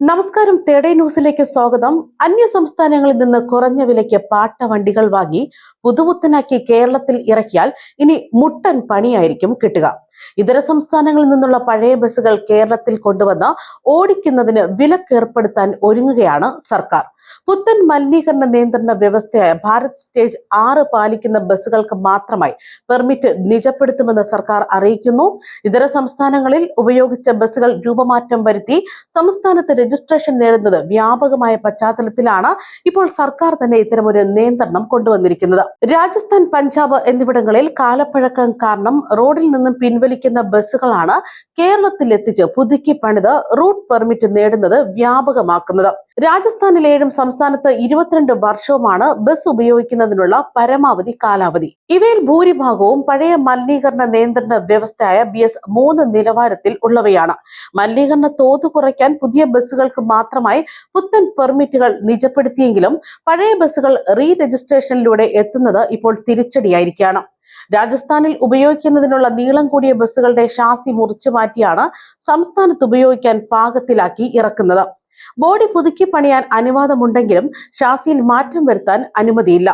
നമസ്കാരം തേടേ ന്യൂസിലേക്ക് സ്വാഗതം. അന്യ സംസ്ഥാനങ്ങളിൽ നിന്ന് കുറഞ്ഞ വിലയ്ക്ക് പാട്ട വണ്ടികൾ വാങ്ങി പുതുമുത്തനാക്കി കേരളത്തിൽ ഇറക്കിയാൽ ഇനി മുട്ടൻ പണിയായിരിക്കും കിട്ടുക. ഇതര സംസ്ഥാനങ്ങളിൽ നിന്നുള്ള പഴയ ബസ്സുകൾ കേരളത്തിൽ കൊണ്ടുവന്ന് ഓടിക്കുന്നതിന് വിലക്കേർപ്പെടുത്താൻ ഒരുങ്ങുകയാണ് സർക്കാർ. പുത്തൻ മലിനീകരണ നിയന്ത്രണ വ്യവസ്ഥയായ ഭാരത് സ്റ്റേജ് ആറ് പാലിക്കുന്ന ബസ്സുകൾക്ക് മാത്രമായി പെർമിറ്റ് നിജപ്പെടുത്തുമെന്ന് സർക്കാർ അറിയിക്കുന്നു. ഇതര സംസ്ഥാനങ്ങളിൽ ഉപയോഗിച്ച ബസ്സുകൾ രൂപമാറ്റം വരുത്തി സംസ്ഥാനത്ത് രജിസ്ട്രേഷൻ നേടുന്നത് വ്യാപകമായ പശ്ചാത്തലത്തിലാണ് ഇപ്പോൾ സർക്കാർ തന്നെ ഇത്തരമൊരു നിയന്ത്രണം കൊണ്ടുവന്നിരിക്കുന്നത്. രാജസ്ഥാൻ പഞ്ചാബ് എന്നിവിടങ്ങളിൽ കാലപ്പഴക്കം കാരണം റോഡിൽ നിന്നും പിൻവലിക്കുന്ന ബസ്സുകളാണ് കേരളത്തിൽ എത്തിച്ച് പുതുക്കി പണിത് റൂട്ട് പെർമിറ്റ് നേടുന്നത് വ്യാപകമാക്കുന്നത്. രാജസ്ഥാനിലേഴും സംസ്ഥാനത്ത് ഇരുപത്തിരണ്ട് വർഷവുമാണ് ബസ് ഉപയോഗിക്കുന്നതിനുള്ള പരമാവധി കാലാവധി. ഇവയിൽ ഭൂരിഭാഗവും പഴയ മലിനീകരണ നിയന്ത്രണ വ്യവസ്ഥയായ ബി എസ് മൂന്ന് നിലവാരത്തിൽ ഉള്ളവയാണ്. മലിനീകരണ തോത് കുറയ്ക്കാൻ പുതിയ ബസ്സുകൾക്ക് മാത്രമായി പുത്തൻ പെർമിറ്റുകൾ നിജപ്പെടുത്തിയെങ്കിലും പഴയ ബസ്സുകൾ റീ രജിസ്ട്രേഷനിലൂടെ എത്തുന്നത് ഇപ്പോൾ തിരിച്ചടിയായിരിക്കുകയാണ്. രാജസ്ഥാനിൽ ഉപയോഗിക്കുന്നതിനുള്ള നീളം കൂടിയ ബസ്സുകളുടെ ഷാസി മുറിച്ചു മാറ്റിയാണ് സംസ്ഥാനത്ത് ഉപയോഗിക്കാൻ പാകത്തിലാക്കി ഇറക്കുന്നത്. ബോഡി പുതുക്കി പണിയാൻ അനുവാദമുണ്ടെങ്കിലും ഷാസിയിൽ മാറ്റം വരുത്താൻ അനുമതിയില്ല.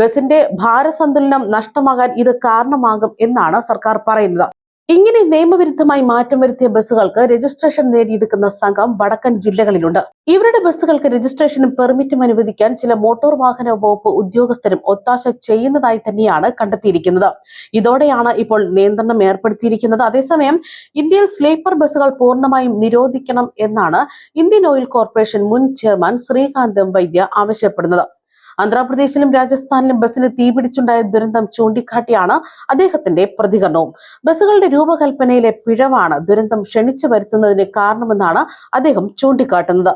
ബസിന്റെ ഭാരസന്തുലനം നഷ്ടമാകാൻ ഇത് കാരണമാകും എന്നാണ് സർക്കാർ പറയുന്നത്. ഇങ്ങനെ നിയമവിരുദ്ധമായി മാറ്റം വരുത്തിയ ബസ്സുകൾക്ക് രജിസ്ട്രേഷൻ നേടിയെടുക്കുന്ന സംഘം വടക്കൻ ജില്ലകളിലുണ്ട്. ഇവരുടെ ബസ്സുകൾക്ക് രജിസ്ട്രേഷനും പെർമിറ്റും അനുവദിക്കാൻ ചില മോട്ടോർ വാഹന വകുപ്പ് ഉദ്യോഗസ്ഥരും ഒത്താശ ചെയ്യുന്നതായി തന്നെയാണ് കണ്ടെത്തിയിരിക്കുന്നത്. ഇതോടെയാണ് ഇപ്പോൾ നിയന്ത്രണം ഏർപ്പെടുത്തിയിരിക്കുന്നത്. അതേസമയം ഇന്ത്യയിൽ സ്ലീപ്പർ ബസ്സുകൾ പൂർണമായും നിരോധിക്കണം എന്നാണ് ഇന്ത്യൻ ഓയിൽ കോർപ്പറേഷൻ മുൻ ചെയർമാൻ ശ്രീകാന്തം വൈദ്യ ആവശ്യപ്പെടുന്നത്. ആന്ധ്രാപ്രദേശിലും രാജസ്ഥാനിലും ബസ്സിന് തീപിടിച്ചുണ്ടായ ദുരന്തം ചൂണ്ടിക്കാട്ടിയാണ് അദ്ദേഹത്തിന്റെ പ്രതികരണവും. ബസ്സുകളുടെ രൂപകൽപ്പനയിലെ പിഴവാണ് ദുരന്തം ക്ഷണിച്ചു വരുത്തുന്നതിന് കാരണമെന്നാണ് അദ്ദേഹം ചൂണ്ടിക്കാട്ടുന്നത്.